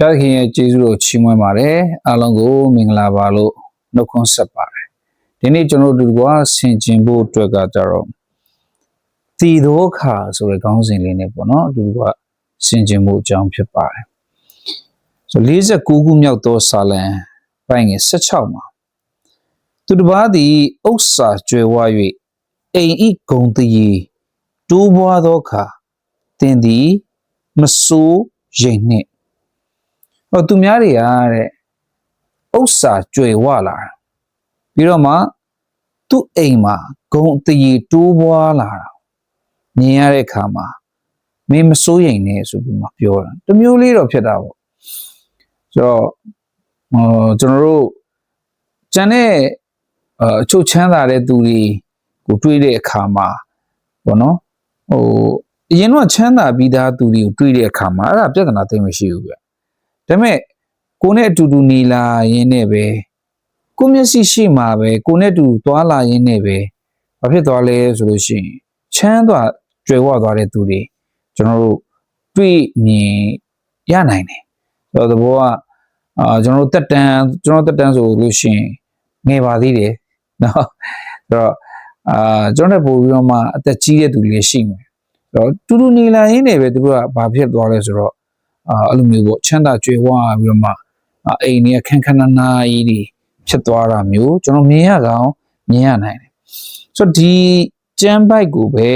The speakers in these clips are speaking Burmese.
ဘုရားခင်ရဲ့ကျေးဇူးတော်ချီးမွမ်းပါတယ်အားလုံးကိုမင်္ဂလာပါလို့နှုတ်ခွန်းဆက်ပါတယ်ဒီနေ့ကျွန်တော်တို့ကဆင်ကျင်ဖို့အတွက်ကကြတော့တည်သောခါဆိုတဲ့ခေါင်းစဉ်လေးနဲ့ပေါ့နော်အတူတူကဆင်ကျင်မှုအကြောင်းဖြစ်ပါတယ်ဆို49ခုမြောက်သောစာလံပိုင်းငယ်16မှာသူတစ်ပါးသည်ဥစ္စာကျွယ်ဝ၍အိမ်ဤဂုံတည်တိုးပွားသောခါတင်သည်မဆိုးရိမ်နှင့် ဟောသူများတွေကတဲ့ဥစ္စာကျွယ်ဝလာတာပြီးတော့မှသူ့အိမ်မှာဂုံတည်တိုးပွားလာတာမြင်ရတဲ့အခါမှာမင်းမစိုးရိမ်နဲ့ဆိုပြီးမှပြောတာတစ်မျိုးလေးတော့ဖြစ်တာပေါ့ဆိုတော့ဟောကျွန်တော်တို့ကျန်တဲ့အချို့ချမ်းသာတဲ့သူတွေကိုတွေးတဲ့အခါမှာပေါ့နော်ဟိုအရင်တော့ချမ်းသာပြီးသားသူတွေကိုတွေးတဲ့အခါမှာအဲ့ဒါပြဿနာသိမ့်မရှိဘူးဗျ ဒါပေမဲ့ကိုနဲ့အတူတူနေလာရင်းနဲ့ပဲကိုမျက်စိရှိမှာပဲကိုနဲ့အတူသွားလာရင်းနဲ့ပဲဘာဖြစ်သွားလဲဆိုလို့ရှိရင်ချမ်းသာကြွယ်ဝသွားတဲ့သူတွေကျွန်တော်တို့တွေ့မြင်ရနိုင်တယ်ဆိုတော့သဘောကအာကျွန်တော်တို့တက်တန်းကျွန်တော်တက်တန်းဆိုလို့ရှိရင်ငယ်ပါသေးတယ်နော်ဆိုတော့အာကျွန်တော်တို့ပို့ပြီးတော့မှအသက်ကြီးတဲ့သူတွေရှိမယ်ဆိုတော့တူတူနေလာရင်းနဲ့ပဲသူတို့ကဘာဖြစ်သွားလဲဆိုတော့ အာအဲ့လိုမျိုးပေါ့ချမ်းသာကြွယ်ဝပြီးတော့မှအာအိမ်တွေကခန်းခန်းနာနာကြီးတွေဖြစ်သွားတာမျိုးကျွန်တော်မြင်ရကောင်မြင်ရနိုင်တယ်ဆိုတော့ဒီကျမ်းပိုက်ကိုပဲ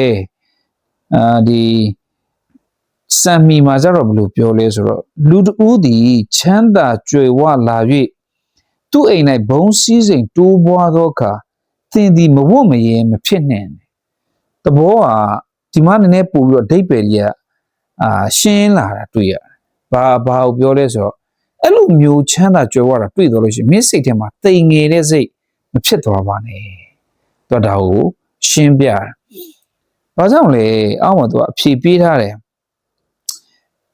အာဒီစံမီမှာကြတော့ဘယ်လိုပြောလဲဆိုတော့လူတဦးသည်ချမ်းသာကြွယ်ဝလာ၍သူ့အိမ်၌ဘုံစည်းစိမ်တိုးပွားသောအခါသင်သည်မဝတ်မရဲမဖြစ်နှင့်တဘောကဒီမှာနည်းနည်းပို့ပြီးတော့အဓိပ္ပာယ်ကြီးကအာရှင်းလာတာတွေ့ရတယ် ဘာဘာကိုပြောလဲဆိုတော့အဲ့လိုမျိုးချမ်းသာကြွယ်ဝတာတွေ့တော့လို့ရှိရင်မင်းစိတ်ထဲမှာတိမ်ငယ်တဲ့စိတ်မဖြစ်သွားပါနဲ့တော့ဒါကိုရှင်းပြတယ်ဘာကြောင့်လဲအောက်မှာသူကအဖြေပေးထားတယ်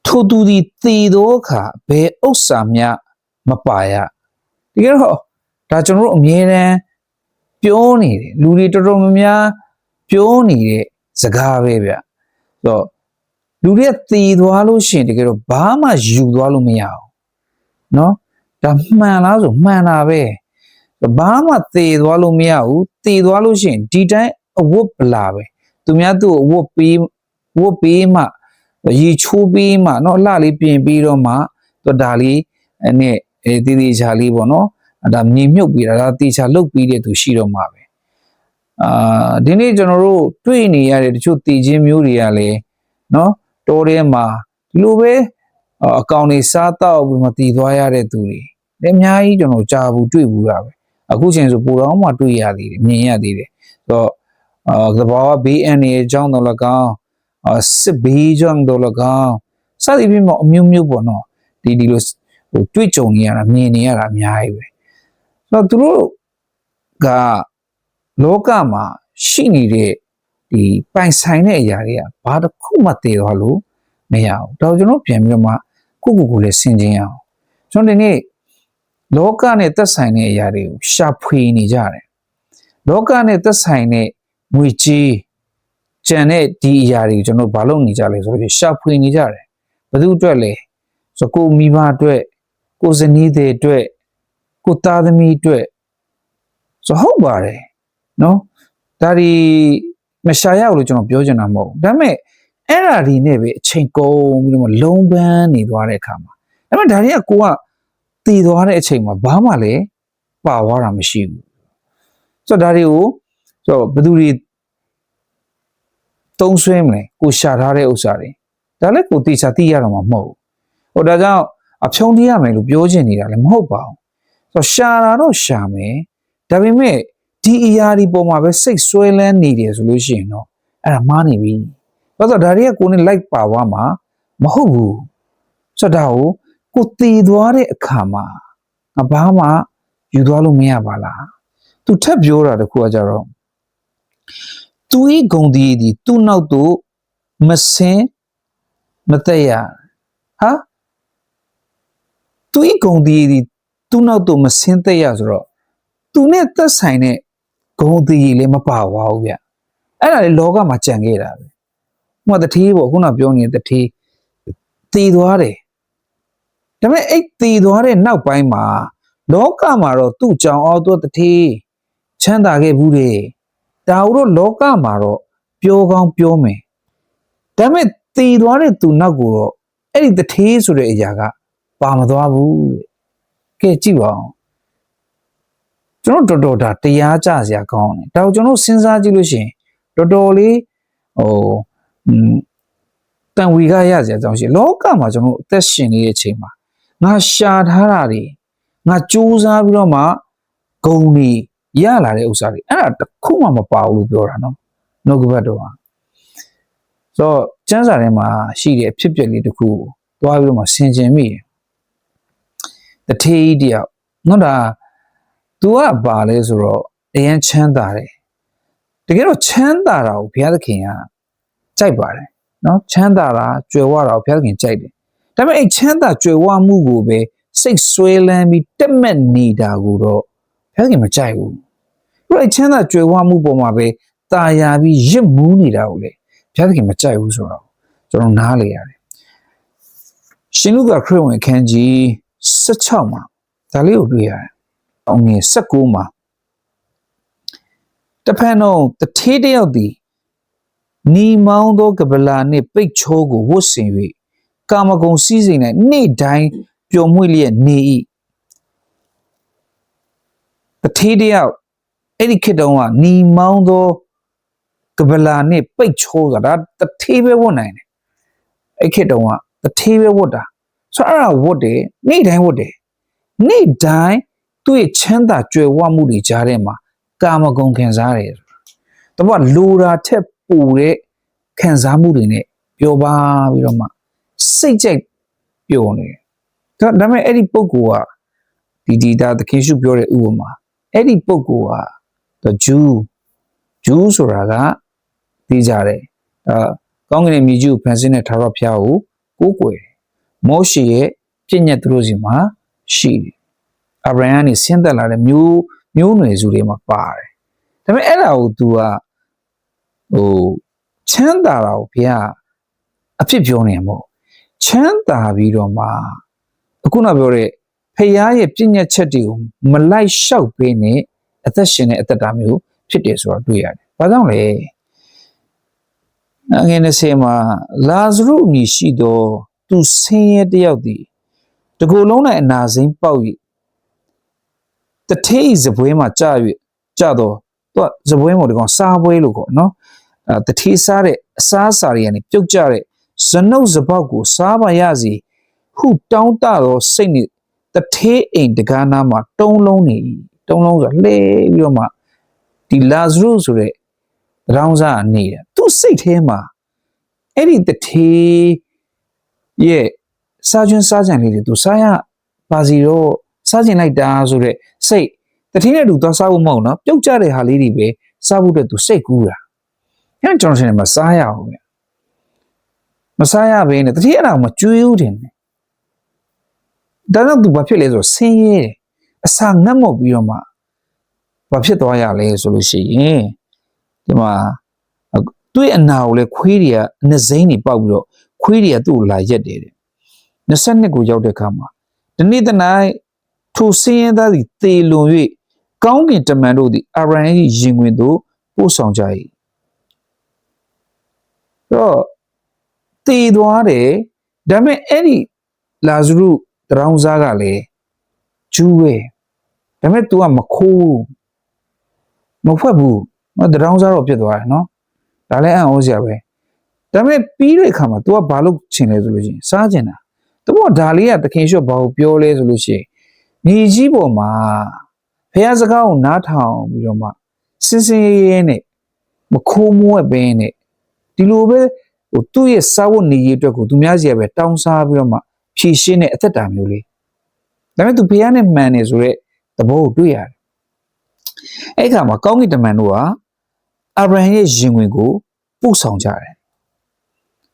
ထိုသူသည်တည်သောအခါဘယ်ဥစ္စာမျှမပါရတကယ်တော့ဒါကျွန်တော်တို့အမြဲတမ်းပြောနေတယ်လူတွေတော်တော်များများပြောနေတဲ့စကားပဲဗျဆိုတော့ လူတွေကတည်သွားလို့ရှိရင်တကယ်တော့ဘာမှယူသွားလို့မရအောင်เนาะဒါမှန်လားဆိုမှန်တာပဲဘာမှတည်သွားလို့မရဘူးတည်သွားလို့ရှိရင်ဒီတိုင်းအဝတ်ပလာပဲသူများသူ့ကိုအဝတ်ပေးဝတ်ပေးမှရေချိုးပေးမှเนาะအလှလေးပြင်ပြီးတော့မှသူဒါလေးအဲ့နဲ့အဲတည်တည်ချာလေးပေါ့နော်ဒါမြေမြုပ်ပြီးတာဒါတေချာလုတ်ပြီးတဲ့သူရှိတော့မှာပဲအာဒီနေ့ကျွန်တော်တို့တွေ့နေရတဲ့တချို့တည်ခြင်းမျိုးတွေကလည်းเนาะ တိုးထဲမှာဒီလိုပဲအကောင်တွေစားတော့ပြီးမှတည်သွားရတဲ့သူတွေလည်းအများကြီးကျွန်တော်ကြားဘူးတွေ့ဘူးတာပဲအခုချိန်ဆိုပိုတော့မှတွေ့ရသေးတယ်မြင်ရသေးတယ်ဆိုတော့အာသဘာဝဘေးအန္တရာယ်အကြောင်းတော့လည်းကောင်းအာစစ်ဘေးကြောင့်တော့လည်းကောင်းစသည်ဖြင့်အမျိုးမျိုးပေါ့နော်ဒီဒီလိုဟိုတွေ့ကြုံနေရတာမြင်နေရတာအများကြီးပဲဆိုတော့သူတို့ကလောကမှာရှိနေတဲ့ ဒီပိုင်ဆိုင်တဲ့အရာတွေကဘာတစ်ခုမှတည်သွားလို့မရဘူးဒါကျွန်တော်ပြန်ပြီးတော့မှကိုကိုကိုလည်းဆင်ခြင်ရအောင်ကျွန်တော်ဒီနေ့လောကနဲ့သက်ဆိုင်တဲ့အရာတွေကိုရှာဖွေနေကြတယ်လောကနဲ့သက်ဆိုင်တဲ့ငွေကြေးကြံတဲ့ဒီအရာတွေကိုကျွန်တော်ဘာလုပ်နေကြလဲဆိုတော့ရှာဖွေနေကြတယ်ဘယ်သူအတွက်လဲဆိုကိုမိဘအတွက်ကိုဇနီးတွေအတွက်ကိုသားသမီးအတွက်ဆိုဟုတ်ပါတယ်နော်ဒါဒီ မရှာရဘူးလို့ကျွန်တော်ပြောချင်တာမဟုတ်ဘူးဒါပေမဲ့အဲ့ဓာဒီနဲ့ပဲအချိန်ကုန်ပြီးတော့လုံးပန်းနေသွားတဲ့အခါမှာဒါပေမဲ့ဒါတွေကကိုကတည်သွားတဲ့အချိန်မှာဘာမှလည်းပါသွားတာမရှိဘူးဆိုတော့ဒါတွေကိုဆိုတော့ဘယ်သူတွေတုံးဆွဲမလဲကိုရှာထားတဲ့ဥစ္စာတွေဒါလည်းကိုတေချာသိရတော့မှာမဟုတ်ဘူးဟိုဒါကြောင့်အဖြုံးတရမယ်လို့ပြောချင်နေတာလည်းမဟုတ်ပါဘူးဆိုတော့ရှာတာတော့ရှာမယ်ဒါပေမဲ့ ဒီအရာဒီပုံမှာပဲစိတ်ဆွဲလန်းနေတယ်ဆိုလို့ရှိရင်တော့အဲ့ဒါမှားနေပြီဘာလို့ဒါတွေကကိုနဲ့ like ပါသွားမှာမဟုတ်ဘူးဆိုတော့ဒါကိုကိုတည်သွားတဲ့အခါမှာငါဘာမှယူသွားလို့မရပါလားသူထပ်ပြောတာတခုကကြတော့သူဤဂုံဒီဒီသူ့နောက်သို့မစင်မသက်ရဟာသူဤဂုံဒီဒီသူ့နောက်သို့မစင်သက်ရဆိုတော့သူနဲ့သက်ဆိုင်တဲ့ ဂုံဒီလည်းမပါပါဘူးဗျအဲ့ဒါလေလောကမှာကြံခဲ့တာပဲဟိုကတတိပေါ့ခုနပြောနေတဲ့တတိတည်သွားတယ်ဒါပေမဲ့အဲ့တည်သွားတဲ့နောက်ပိုင်းမှာလောကမှာတော့သူ့ကြောင့်အောတော့တတိချမ်းသာခဲ့ဘူးတဲ့ဒါတို့လောကမှာတော့ပြောကောင်းပြောမယ်ဒါပေမဲ့တည်သွားတဲ့သူနောက်ကိုတော့အဲ့ဒီတတိဆိုတဲ့အရာကပါမသွားဘူးတဲ့ကဲကြည့်ပါအောင် ကျွန်တော်တော်တော်ဒါတရားကြစရာကောင်းတယ်ဒါကိုကျွန်တော်စဉ်းစားကြည့်လို့ရှိရင်တော်တော်လေးဟိုอืมတန်ဝီကရစရာအကြောင်းရှိတယ်လောကမှာကျွန်တော်အသက်ရှင်နေတဲ့အချိန်မှာငါရှာထားတာတွေငါစူးစမ်းပြီးတော့မှဂုံတွေရလာတဲ့ဥစ္စာတွေအဲ့ဒါတစ်ခုမှမပါဘူးလို့ပြောတာနော်နှုတ်ကပတ်တော်ဟာဆိုတော့ကျမ်းစာထဲမှာရှိတဲ့အဖြစ်အပျက်လေးတစ်ခုကိုသွားပြီးတော့မှဆင်ခြင်မိတယ်တထေးကြီးတယောက်နော်ဒါ तू ကပါလဲဆိုတော့အရင်ချမ်းသာတယ်တကယ်တော့ချမ်းသာတာကိုဘုရားသခင်ကကြိုက်ပါတယ်နော်ချမ်းသာတာကြွယ်ဝတာကိုဘုရားသခင်ကြိုက်တယ်ဒါပေမဲ့အဲ့ချမ်းသာကြွယ်ဝမှုကိုပဲစိတ်ဆွဲလန်းပြီးတက်မက်နေတာကိုတော့ဘုရားသခင်မကြိုက်ဘူးဘယ်ချမ်းသာကြွယ်ဝမှုပေါ်မှာပဲตาယာပြီးရစ်မူးနေတာကိုလေဘုရားသခင်မကြိုက်ဘူးဆိုတော့ကျွန်တော်နားလေရတယ်ရှင်လူကခရစ်ဝင်ခန်းကြီး16မှာဒါလေးကိုတွေ့ရတယ် အောင်ငယ်16မှာတဖန်တော့တထေးတယောက်သည်နီမောင်းသောကပလာနှင့်ပိတ်ချိုးကိုဝတ်ဆင်၍ကာမဂုဏ်စည်းစိမ်၌နေ့တိုင်းပျော်မွေ့လျက်နေ၏တထေးတယောက်အဲ့ဒီခေတ်တုန်းကနီမောင်းသောကပလာနှင့်ပိတ်ချိုးဆိုတာဒါတထေးပဲဝတ်နိုင်တယ်အဲ့ခေတ်တုန်းကတထေးပဲဝတ်တာဆိုတော့အဲ့ဒါဝတ်တယ်နေ့တိုင်းဝတ်တယ်နေ့တိုင်း သူ့ရဲ့ချမ်းသာကြွယ်ဝမှုတွေကြားထဲမှာကာမဂုဏ်ခံစားရတယ်တပတ်လိုတာထက်ပိုတဲ့ခံစားမှုတွေနဲ့ပျော်ပါပြီးတော့မှစိတ်ကြိုက်ပျော်နေတယ်ဒါဒါပေမဲ့အဲ့ဒီပုံကောဒီဒီဒါသခင်ရှုပြောတဲ့ဥပမာအဲ့ဒီပုံကောက the Jew Jew ဆိုတာကသိကြတယ်အာကောင်းကင်ရဲ့မြေကြီးကိုဖန်ဆင်းတဲ့ထာဝရဘုရားကိုကိုးကွယ်တယ်မောရှေရဲ့ပြည့်ညတ်သူတို့စီမှာရှိတယ် အာဗြဟံကနေဆင်းသက်လာတဲ့မျိုးမျိုးနွယ်စုတွေမှာပါတယ်ဒါပေမဲ့အဲ့ဒါကို तू ကဟိုချမ်းသာတာကိုဘုရားအဖြစ်ပြောနေမှာမဟုတ်ချမ်းသာပြီးတော့မှအခုနပြောတဲ့ဖះရဲ့ပြည့်ညတ်ချက်တွေကိုမလိုက်လျှောက်ပေးနဲ့အသက်ရှင်တဲ့အသက်တာမျိုးဖြစ်တယ်ဆိုတာတွေ့ရတယ်။ဘာကြောင့်လဲ။အငယ်20မှာလာဇရုအမည်ရှိသောသူဆင်းရဲတယောက်သည်တကူလုံး၌အနာစိမ်းပေါက်၍ တထေးဇပွဲမှာကြာ၍ကြာတော့သူကဇပွဲမှာဒီကောင်စားပွဲလို့ခေါ်နော်အဲတထေးစားတဲ့အစားအစာတွေကနေပြုတ်ကြတဲ့ဇနုတ်ဇပေါက်ကိုစားပါရစီဟုတောင်းတသောစိတ်နှင့်တထေးအိမ်တကားနာမှာတုံးလုံးနေ၏တုံးလုံးဆိုလှဲပြီးတော့မှဒီလာဇရုဆိုတဲ့ရောင်းစားနေတယ်သူစိတ်ထဲမှာအဲ့ဒီတထေးရဲ့စားကျွန်းစားကြံလေးတွေသူစားရပါစီတော့ စားကျင်လိုက်တာဆိုတဲ့စိတ်တတိနဲ့တူသွားစားဖို့မဟုတ်နော်ပြုတ်ကြတဲ့ဟာလေးတွေပဲစားဖို့အတွက်သူစိတ်ကူးတာအဲကျွန်တော်ရှင်မစားရဘူးဗျမစားရဘဲနဲ့တတိအဲ့ဒါမကျွေးဦးတယ်ဒါတော့သူဘာဖြစ်လဲဆိုဆင်းရဲတယ်အစာငတ်မော့ပြီးတော့မှဘာဖြစ်သွားရလဲဆိုလို့ရှိရင်ဒီမှာသူ့ရဲ့အနာကိုလေခွေးတွေကနှစိမ့်တွေပေါက်ပြီးတော့ခွေးတွေကသူ့ကိုလာရက်တယ်တဲ့22ကိုရောက်တဲ့အခါမှာဒီနေ့တနိုင် ထိုဆင်းရဲသားသည်သေလွန်၍ကောင်းကင်တမန်တို့သည်အာဗြဟံ၏ရင်ခွင်သို့ပို့ဆောင်ကြ၏တော့တည်သွားတယ်ဒါပေမဲ့အဲ့ဒီလာဇရုတရောင်းစားကလည်းဂျူးပဲဒါပေမဲ့ तू ကမခိုးမဖွက်ဘူးနော်တရောင်းစားတော့ဖြစ်သွားတယ်နော်ဒါလည်းအံ့ဩစရာပဲဒါပေမဲ့ပြီးတဲ့အခါမှာ तू ကဘာလို့ချင်လဲဆိုလို့ရှိရင်စားချင်တာတဘောဒါလေးကတခင်ရှော့ဘာကိုပြောလဲဆိုလို့ရှိရင် မြေကြီးပေါ်မှာဖះစကားကိုနားထောင်ပြီးတော့မှစင်စင်ရဲရဲနဲ့မခိုးမွဲ့ပဲနဲ့ဒီလိုပဲဟိုသူ့ရဲ့စာဝတ်နေရေးအတွက်ကိုသူများစီရပဲတောင်းစားပြီးတော့မှဖြည့်ရှင်းတဲ့အသက်တာမျိုးလေးဒါပေမဲ့သူဖះနဲ့မှန်နေဆိုတဲ့သဘောကိုတွေ့ရတယ်အဲ့ခါမှာကောင်းကင်တမန်တို့ကအာဗြဟံရဲ့ရင်ဝင်ကိုပို့ဆောင်ကြတယ်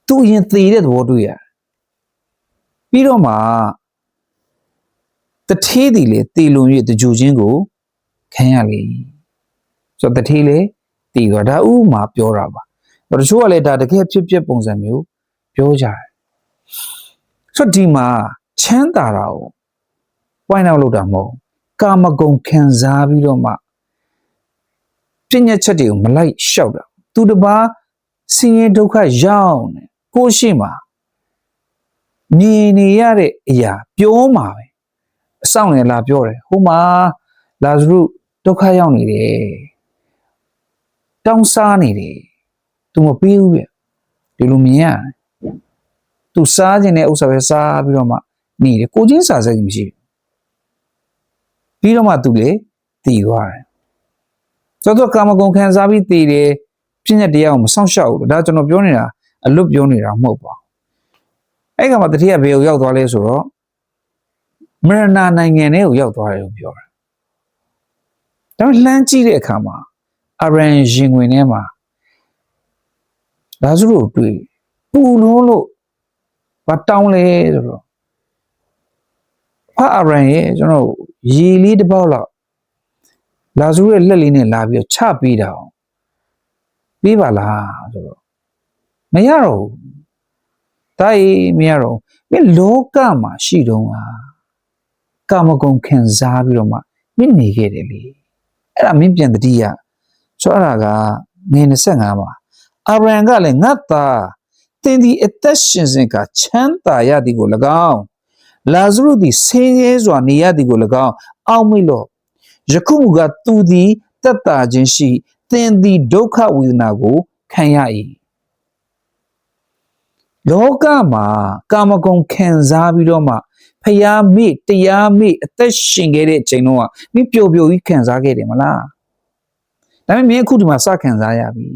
သူအရင်သေတဲ့သဘောတွေ့ရတယ်ပြီးတော့မှ တထေးသည်လေတေလွန်၍တကြူချင်းကိုခံရလေဆိုတော့တထေးလေတည်သွားဒါဥမာပြောတာပါတချို့ကလည်းဒါတကယ်ဖြစ်ဖြစ်ပုံစံမျိုးပြောကြတယ်ဆိုတော့ဒီမှာချမ်းသာတာကို point out လုပ်တာမဟုတ်ဘူးကာမဂုဏ်ခံစားပြီးတော့မှပြည့်ညက်ချက်တွေကိုမလိုက်လျှောက်တာသူတစ်ပါးဆင်းရဲဒုက္ခရောက်နေကိုယ့်ရှိမှာမြင်နေရတဲ့အရာပြောမှာပဲ အဆောင်နေလာပြောတယ်ဟိုမှာလာဇရုဒုက္ခရောက်နေတယ်တောင်းစားနေတယ်သူမပြီးဘူးပြဒီလိုမြင်ရတယ်သူစားခြင်းတဲ့ဥစ္စာပဲစားပြီးတော့မှနေတယ်ကိုချင်းစားစိတ်မရှိဘူးပြီးတော့မှသူလေတည်သွားတယ်ဆိုတော့ကာမဂုဏ်ခံစားပြီးတည်တယ်ပြည့်ညက်တရားကိုမဆောင်ရှောက်ဘူးဒါကျွန်တော်ပြောနေတာအလွတ်ပြောနေတာမဟုတ်ပါဘူးအဲ့ကမှတတိယဘေကိုရောက်သွားလဲဆိုတော့ မရဏနိုင်ငံထဲကိုရောက်သွားတယ်လို့ပြောတယ်ဒါပေမဲ့လှမ်းကြည့်တဲ့အခါမှာအရန်ရင်ဝင်ထဲမှာလာဇရုကိုတွေ့ပူလုံးလို့ဘာတောင်းလဲဆိုတော့ဖာအရန်ရဲ့ကျွန်တော်ရေလေးတစ်ပေါက်လောက်လာဇရုရဲ့လက်လေးနဲ့လာပြီးတော့ချပေးတာအောင်ပေးပါလားဆိုတော့မရတော့ဘူးတာကြီးမရတော့ဘူးမင်းလောကမှာရှိတုန်း ကကာမဂုဏ်ခံစားပြီးတော့မှမင်းနေခဲ့တယ်လေအဲ့ဒါမင်းပြန်တတိယဆိုတော့အဲ့ဒါကငယ်25မှာအာဗြဟံကလည်းငါသားသင်ဒီအသက်ရှင်စဉ်ကချမ်းသာရသည်ကို၎င်းလာဇရုသည်ဆင်းရဲစွာနေရသည်ကို၎င်းအောက်မိလို့ယခုမူကသူသည်တက်တာခြင်းရှိသင်သည်ဒုက္ခဝေဒနာကိုခံရ၏လောကမှာကာမဂုဏ်ခံစားပြီးတော့မှ ဖျားမိတရားမိအသက်ရှင်ခဲ့တဲ့အချိန်တော့မင်းပျော်ပျော်ကြီးခံစားခဲ့တယ်မလားဒါပေမဲ့မင်းအခုဒီမှာစခံစားရပြီ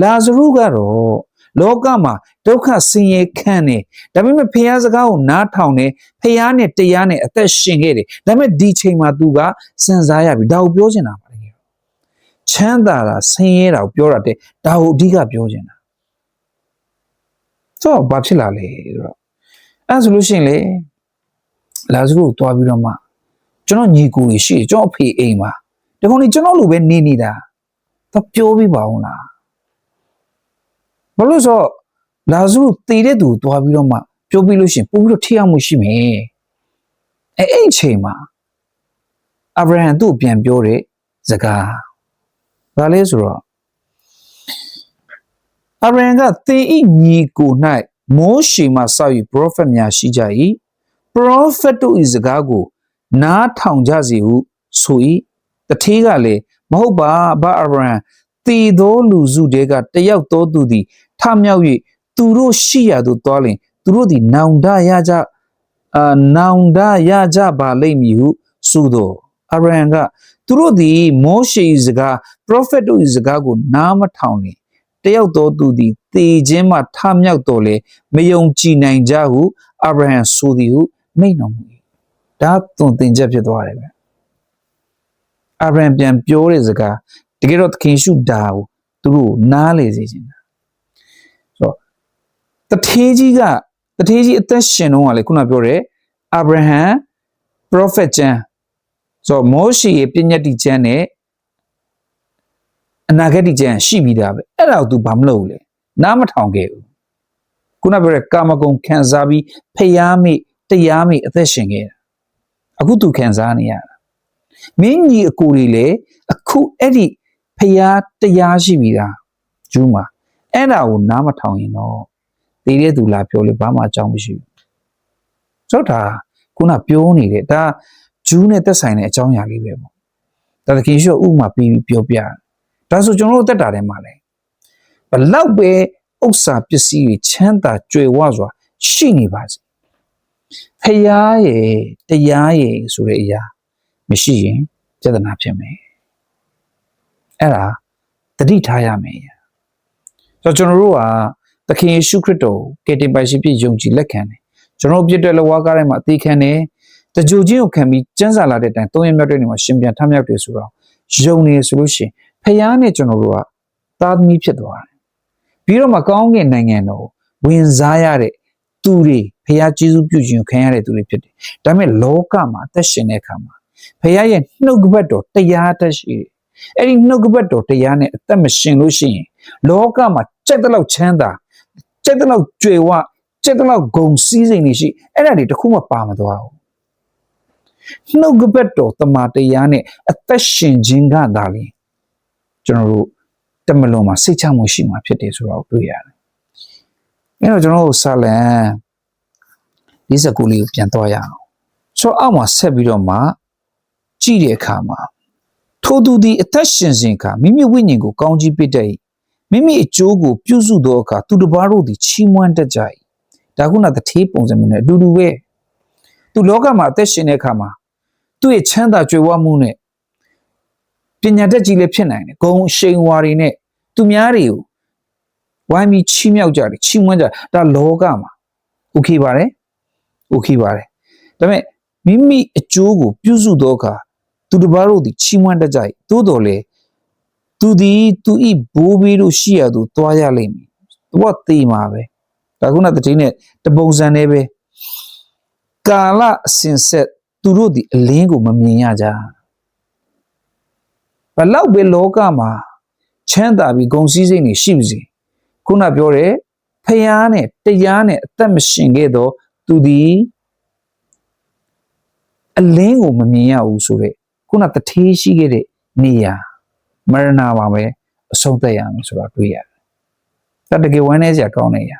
လာဇရုကတော့လောကမှာဒုက္ခဆင်းရဲခံနေဒါပေမဲ့ဖះစကားကိုနားထောင်နေဖះနဲ့တရားနဲ့အသက်ရှင်ခဲ့တယ်ဒါပေမဲ့ဒီချိန်မှာသူကစဉ်းစားရပြီဒါကိုပြောချင်တာပါလေချမ်းသာတာဆင်းရဲတာကိုပြောတာတဲ့ဒါကိုအဓိကပြောချင်တာဆိုတော့ဘာဖြစ်လာလဲဆိုတော့အဲဆိုလို့ရှိရင်လေ လာဇရုကိုတွားပြီးတော့မှကျွန်တော်ညီကိုကြီးရှိတယ်ကျွန်တော်အဖေအိမ်မှာဒီကောင်ကြီးကျွန်တော်လိုပဲနေနေတာတော့ပြောပြီးပါအောင်လားဘာလို့ဆိုတော့လာဇရုတည်တဲ့သူကိုတွားပြီးတော့မှပြောပြီးလို့ရှိရင်ပို့ပြီးတော့ထိရောက်မှုရှိမယ်အဲအဲ့အချိန်မှာအာဗြဟံသူ့ကိုပြန်ပြောတဲ့စကားဘာလဲဆိုတော့အာဗြဟံကသင်ဤညီကို၌မိုးရှေမှဆောက်ယူပရောဖက်များရှိကြ၏ ပရောဖက်တို့ဤစကားကို နားထောင်ကြစေဟုဆို၏တထေးကလည်းမဟုတ်ပါဘာအာဗြဟံတည်သောလူစုတဲကတယောက်သောသူသည်ထမြောက်၍သူတို့ရှိရာသို့သွားလင်သူတို့သည်နောင်တရကြအာနောင်တရကြပါလိမ့်မည်ဟုဆိုသောအာဗြဟံကသူတို့သည်မောရှေ၏စကားပရောဖက်တို့၏စကားကို နားမထောင်လင်တယောက်သောသူသည်တေခြင်းမှထမြောက်တော်လေမယုံကြည်နိုင်ကြဟုအာဗြဟံဆိုသည်ဟု မိန့်တော်မူ၏ဒါသွန်သင်ချက်ဖြစ်သွားတယ်ပဲအာဗြဟံပြန်ပြောတဲ့စကားတကယ်တော့သခင်ရှုတာကိုသူတို့နားလေစေခြင်းတာဆိုတော့တထေးကြီးကတထေးကြီးအသက်ရှင်တော့ကလေခုနပြောတဲ့အာဗြဟံ prophet ကျမ်းဆိုတော့မောရှေရဲ့ပြည့်ညတ်တိကျမ်းနဲ့အနာဂတ်ကျမ်းရှိပြီးသားပဲအဲ့ဒါကို तू ဘာမလုပ်ဘူးလေနားမထောင်ခဲ့ဘူးခုနပြောတဲ့ကာမဂုဏ်ခံစားပြီးဖျားမိ တရားမိအသက်ရှင်ခဲ့တာအခု तू ခံစားနေရတာမင်းကြီးအကိုတွေလေအခုအဲ့ဒီဖျားတရားရှိပြီးသားဂျူးမှာအဲ့ဒါကိုနားမထောင်ရင်တော့တည်တဲ့သူလာပြောလို့ဘာမှအကြောင်းမရှိဘူးဆိုတော့ဒါခုနပြောနေတဲ့ဒါဂျူးနဲ့သက်ဆိုင်တဲ့အကြောင်းအရာလေးပဲပေါ့ဒါသခင်ရှိဥမာပြီးပြောပြတယ်ဒါဆိုကျွန်တော်တို့တက်တာထဲမှာလဲဘလောက်ပဲဥစ္စာပစ္စည်းတွေချမ်းသာကြွယ်ဝစွာရှိနေပါစေ ဖရာရဲ့တရားရဲ့ဆိုတဲ့အရာမရှိရင်စေတနာဖြစ်မယ်အဲ့ဒါတတိထားရမယ်ဆိုတော့ကျွန်တော်တို့ကသခင်ယေရှုခရစ်တော်ကယ်တင်ပိုင်ရှင်ဖြစ်ယုံကြည်လက်ခံတယ်ကျွန်တော်တို့ပြည့်တဲ့လဝါကားထဲမှာအသေးခံတယ်တကြိုချင်းကိုခံပြီးကျန်းစာလာတဲ့အတိုင်းသုံးရမြောက်တဲ့နေမှာရှင်ပြန်ထမြောက်တယ်ဆိုတော့ယုံနေဆိုလို့ရှိရင်ဖះနဲ့ကျွန်တော်တို့ကသားသမီးဖြစ်သွားတယ်ပြီးတော့မှကောင်းကင်နိုင်ငံတော်ဝင်စားရတဲ့ သူတွေဖះကျေးဇူးပြုခြင်းခံရတဲ့သူတွေဖြစ်တယ်ဒါပေမဲ့လောကမှာအသက်ရှင်တဲ့အခါမှာဖះရဲ့နှုတ်ကပတ်တော်တရားတတ်ရှိတယ်အဲ့ဒီနှုတ်ကပတ်တော်တရားနဲ့အသက်မရှင်လို့ရှိရင်လောကမှာကြက်တဲ့လောက်ချမ်းသာကြက်တဲ့လောက်ကြွယ်ဝစက်တလောက်ဂုံစည်းစိမ်နေရှိအဲ့ဒါတွေတစ်ခုမှပါမသွားဘူးနှုတ်ကပတ်တော်တမန်တရားနဲ့အသက်ရှင်ခြင်းကသာလျှင်ကျွန်တော်တို့တမလွန်မှာစိတ်ချမှုရှိမှာဖြစ်တယ်ဆိုတော့တွေ့ရတယ် အဲ့တော့ကျွန်တော်တို့ဆာလန်49လေးကိုပြန်သွားရအောင်ဆိုတော့အောက်မှာဆက်ပြီးတော့မှကြည့်တဲ့အခါမှာထိုသူသည်အသက်ရှင်စဉ်အခါမိမိဝိညာဉ်ကိုကောင်းကြီးပေးတတ်၏မိမိအကျိုးကိုပြုစုသောအခါသူတစ်ပါးတို့သည်ချီးမွမ်းတတ်ကြ၏ဒါကုနာတထေးပုံစံမျိုးနဲ့အတူတူပဲသူလောကမှာအသက်ရှင်တဲ့အခါမှာသူ့ရဲ့ချမ်းသာကြွယ်ဝမှုနဲ့ပညာတတ်ကြီးလည်းဖြစ်နိုင်တယ်ဂုံရှိန်ဝါတွေနဲ့သူများတွေကို ဝိုင်းပြီးချီးမြှောက်ကြတယ်ချီးမွမ်းကြတယ်ဒါလောကမှာโอเคပါတယ်โอเคပါတယ်ဒါပေမဲ့မိမိအကျိုးကိုပြုစုသောအခါသူတစ်ပါးတို့သည်ချီးမွမ်းတတ်ကြ၏သို့တော်လေသူသည်သူဤဘိုးဘေးတို့ရှိရသူတွားရလိမ့်မည်သူကသေမှာပဲဒါခုနတတိနဲ့တပုံစံနဲ့ပဲကာလအစဉ်ဆက်သူတို့သည်အလင်းကိုမမြင်ရကြဘလောက်ပဲလောကမှာချမ်းသာပြီးဂုံစည်းစိမ်တွေရှိပါစေ ခုနပြောတဲ့ဖျားနဲ့တရားနဲ့အသက်မရှင်ခဲ့တော့သူသည်အလင်းကိုမမြင်ရဘူးဆိုတဲ့ခုနတထေးရှိခဲ့တဲ့နေရာမရဏပါပဲအဆုံးသက်ရမယ်ဆိုတာတွေ့ရတယ်။ဒါတကယ်ဝမ်းနည်းစရာကောင်းနေရ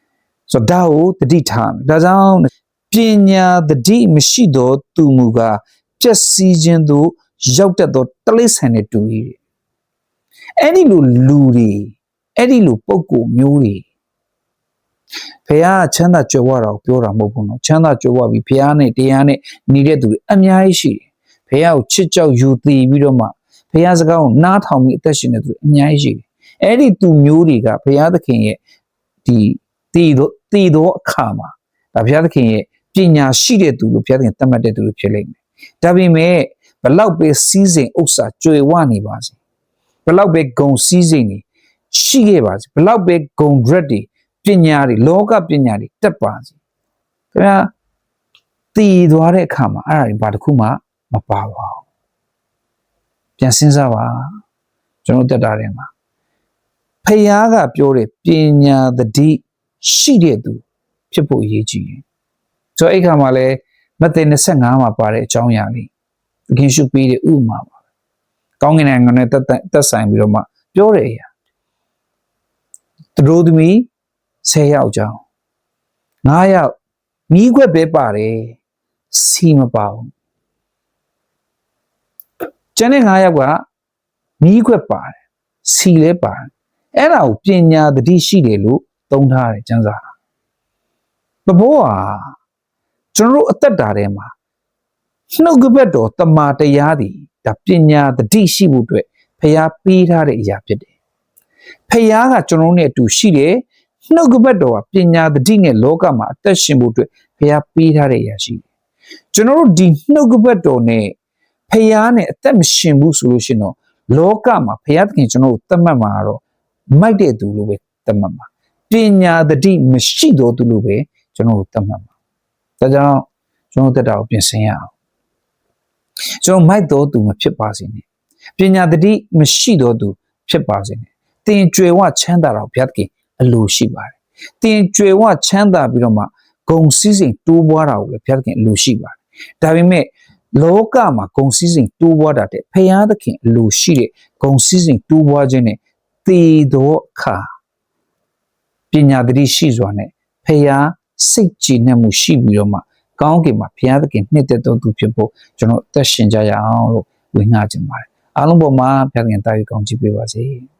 ။ဆိုတော့ဒါကိုတတိထားမယ်။ဒါကြောင့်ပညာတတိမရှိသောသူမူကားပျက်စီးခြင်းသို့ရောက်တတ်သောတလိษံနဲ့တူ၏။အဲ့ဒီလိုလူတွေ အဲ့ဒီလိုပုံကိုမျိုးတွေဖះချမ်းသာကြွယ်ဝတာကိုပြောတာမဟုတ်ဘူးနော်ချမ်းသာကြွယ်ဝပြီးဖះနဲ့တရားနဲ့နေတဲ့သူတွေအများကြီးရှိတယ်ဖះကိုချစ်ကြောက်ယူတည်ပြီးတော့မှဖះစကားကိုနားထောင်ပြီးအသက်ရှင်နေသူတွေအများကြီးရှိတယ်အဲ့ဒီသူမျိုးတွေကဖះသခင်ရဲ့ဒီတည်တော့တည်တော့အခါမှာဒါဖះသခင်ရဲ့ပညာရှိတဲ့သူလို့ဖះသခင်သတ်မှတ်တဲ့သူလို့ဖြစ်လိမ့်မယ်ဒါပေမဲ့ဘလောက်ပဲစီးစိမ်ဥစ္စာကြွယ်ဝနေပါစေဘလောက်ပဲဂုံစီးစိမ်နေ ရှိခဲ့ပါစေဘလောက်ပဲဂုံ dread တွေပညာတွေလောကပညာတွေတက်ပါစေခင်ဗျာတည်သွားတဲ့အခါမှာအဲ့ဒါတွေဘာတစ်ခုမှမပါပါဘူးပြန်စဉ်းစားပါကျွန်တော်တက်တာထဲမှာဖယားကပြောတဲ့ပညာတတိရှိတဲ့သူ ဖြစ်ဖို့အရေးကြီးတယ်ဆိုတော့အဲ့ခါမှာလဲမဿဲ25မှာပါတဲ့အကြောင်းအရာလေးသခင်ရှုပေးတဲ့ဥပမာပါကောင်းကင်နိုင်ငံနဲ့တက်တက်ဆိုင်ပြီးတော့မှပြောတဲ့အရာ သူတို့သမီး10ယောက်ကြောင်း9ယောက်မိခွက်ပဲပါတယ်စီမပါဘူးကျန်တဲ့9ယောက်ကမိခွက်ပါတယ်စီလည်းပါတယ်အဲ့ဒါကိုပညာတတိရှိတယ်လို့သုံးထားတယ်ကျမ်းစာဘဘောဟာကျွန်တော်တို့အသက်တာထဲမှာနှုတ်ကပတ်တော်တမာတရားသည်ဒါပညာတတိရှိဖို့အတွက်ဖျားပေးထားတဲ့အရာဖြစ်တယ် ဖျားကကျွန်တော်တို့နဲ့အတူရှိတယ်နှုတ်ကပတ်တော်ကပညာတတိနဲ့လောကမှာအသက်ရှင်ဖို့အတွက်ဖျားပေးထားတဲ့အရာရှိတယ်ကျွန်တော်တို့ဒီနှုတ်ကပတ်တော်နဲ့ဖျားနဲ့အသက်မရှင်ဘူးဆိုလို့ရှိရင်တော့လောကမှာဖျားသခင်ကျွန်တော်တို့သတ်မှတ်မှာတော့မိုက်တဲ့သူလို့ပဲသတ်မှတ်မှာပညာတတိမရှိတော့သူလို့ပဲကျွန်တော်တို့သတ်မှတ်မှာဒါကြောင့်ကျွန်တော်တက်တာကိုပြင်ဆင်ရအောင်ကျွန်တော်မိုက်တော်သူမဖြစ်ပါစေနဲ့ပညာတတိမရှိတော့သူဖြစ်ပါစေနဲ့ တင်ကြွယ်ဝချမ်းသာတော်ဘုရားသခင်အလိုရှိပါတယ်။တင်ကြွယ်ဝချမ်းသာပြီးတော့မှဂုံစည်းစိမ်တိုးပွားတာကိုလည်းဘုရားသခင်အလိုရှိပါတယ်။ဒါပေမဲ့လောကမှာဂုံစည်းစိမ်တိုးပွားတာတဲ့ဘုရားသခင်အလိုရှိတဲ့ဂုံစည်းစိမ်တိုးပွားခြင်းနဲ့တည်သောအခါပညာတတိရှိစွာနဲ့ဘုရားစိတ်ကြည်နက်မှုရှိပြီးတော့မှကောင်းကင်မှာဘုရားသခင်နှစ်သက်တော်သူဖြစ်ဖို့ကျွန်တော်အသက်ရှင်ကြရအောင်လို့ဝင်ငှခြင်းပါတယ်အားလုံးပေါ်မှာဘုရားသခင်တာယူကောင်းချီးပေးပါစေ။